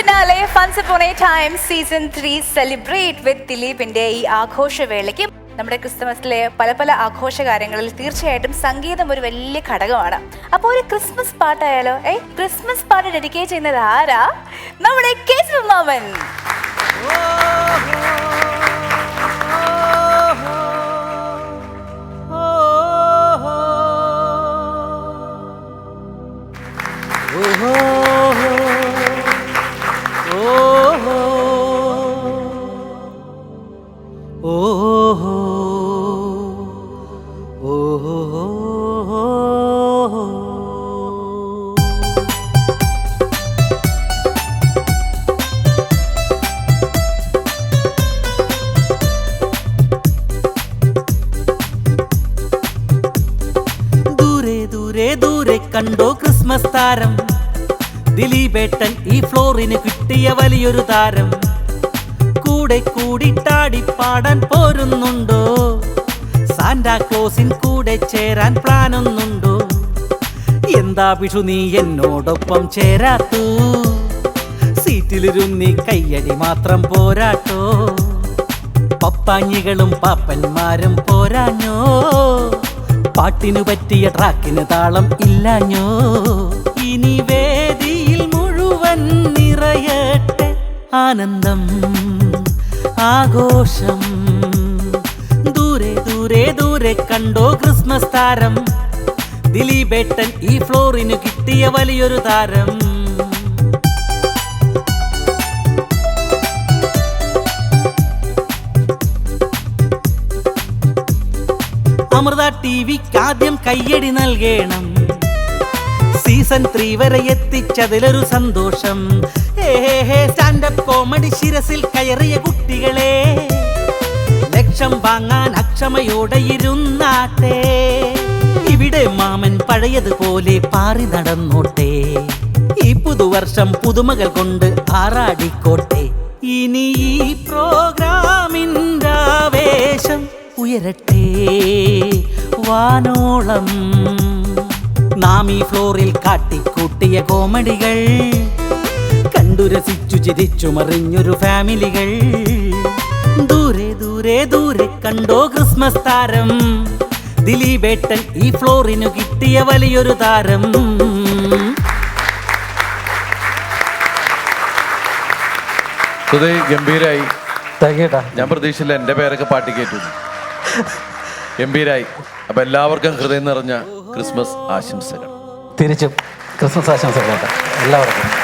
Finale funs time season three celebrate with ദിലീപിന്റെ ഈ ആഘോഷവേളയ്ക്ക്. നമ്മുടെ ക്രിസ്മസിലെ പല പല ആഘോഷ കാര്യങ്ങളിൽ തീർച്ചയായിട്ടും സംഗീതം ഒരു വലിയ ഘടകമാണ്. അപ്പോൾ ഒരു ക്രിസ്മസ് പാട്ടായാലോ? ഏ ക്രിസ്മസ് പാട്ട് ഡെഡിക്കേറ്റ് ചെയ്യുന്നത് ആരാ? നമ്മുടെ കേസ് മാമൻ ദൂരെ കണ്ടോ ക്രിസ്മസ് താരം? ദിലീപേട്ടൻ ഈ ഫ്ലോറിന് കിട്ടിയ വലിയൊരു താരം. കൂടെ കൂടിട്ടാടി പാടാൻ പോരുന്നുണ്ടോ? സാന്റാ ക്ലോസിൻ കൂടെ ചേരാൻ പ്ലാനൊന്നുണ്ടോ? എന്താ വിഷു നീ എന്നോടൊപ്പം ചേരാത്തു? സീറ്റിലിരുന്നി കയ്യടി മാത്രം പോരാട്ടോ? പപ്പാഞ്ഞികളും പാപ്പന്മാരും പോരാഞ്ഞോ? പാട്ടിനു പറ്റിയ ട്രാക്കിന് താളം ഇല്ലാഞ്ഞോ? ഇനി വേദിയിൽ മുഴുവൻ നിറയട്ടെ ആനന്ദം. ആഘോഷം. ദൂരെ ദൂരെ ദൂരെ കണ്ടോ ക്രിസ്മസ് താരം. ദിലീപേട്ടൻ ഈ ഫ്ലോറിന് കിട്ടിയ വലിയൊരു താരം. അമൃത ടി വിക്ക് ആദ്യം കയ്യടി നൽകണം. സീസൺ ത്രീ വരെ എത്തിച്ചതിലൊരു സന്തോഷം. സ്റ്റാൻഡപ്പ് കോമഡി ശിരസിൽ കയറിയ കുട്ടികളെ. ലക്ഷം വാങ്ങാൻ അക്ഷമയോടെ ഇരുന്നാട്ടെ. ഇവിടെ മാമൻ പഴയതുപോലെ പാറി നടന്നോട്ടെ. ഈ പുതുവർഷം പുതുമകൾ കൊണ്ട് ആറാടിക്കോട്ടെ. ഇനി ഈ പ്രോഗ്രാമിന്റെ ആവേശം ഉയരട്ടെ. വാനോളം നാം ഈ ഫ്ലോറിൽ കാട്ടിക്കൂട്ടിയ കോമഡികൾ. കണ്ടു രസിച്ചു ചിരിച്ചു മറിഞ്ഞൊരു ഫാമിലികൾ. ദൂരെ ദൂരെ ദൂരെ കണ്ടോ ക്രിസ്മസ് താരം. ദിലീപേട്ടൻ ഈ ഫ്ലോറിനു കിട്ടിയ വലിയൊരു താരം. ഗംഭീരായി. ഞാൻ പ്രതീക്ഷിച്ചില്ല എന്റെ പേരൊക്കെ പാട്ടി കയറ്റും ഗംഭീരായി. അപ്പൊ എല്ലാവർക്കും ഹൃദയം നിറഞ്ഞ ക്രിസ്മസ് ആശംസകൾ. തിരിച്ചും ക്രിസ്മസ് ആശംസകൾ എല്ലാവർക്കും.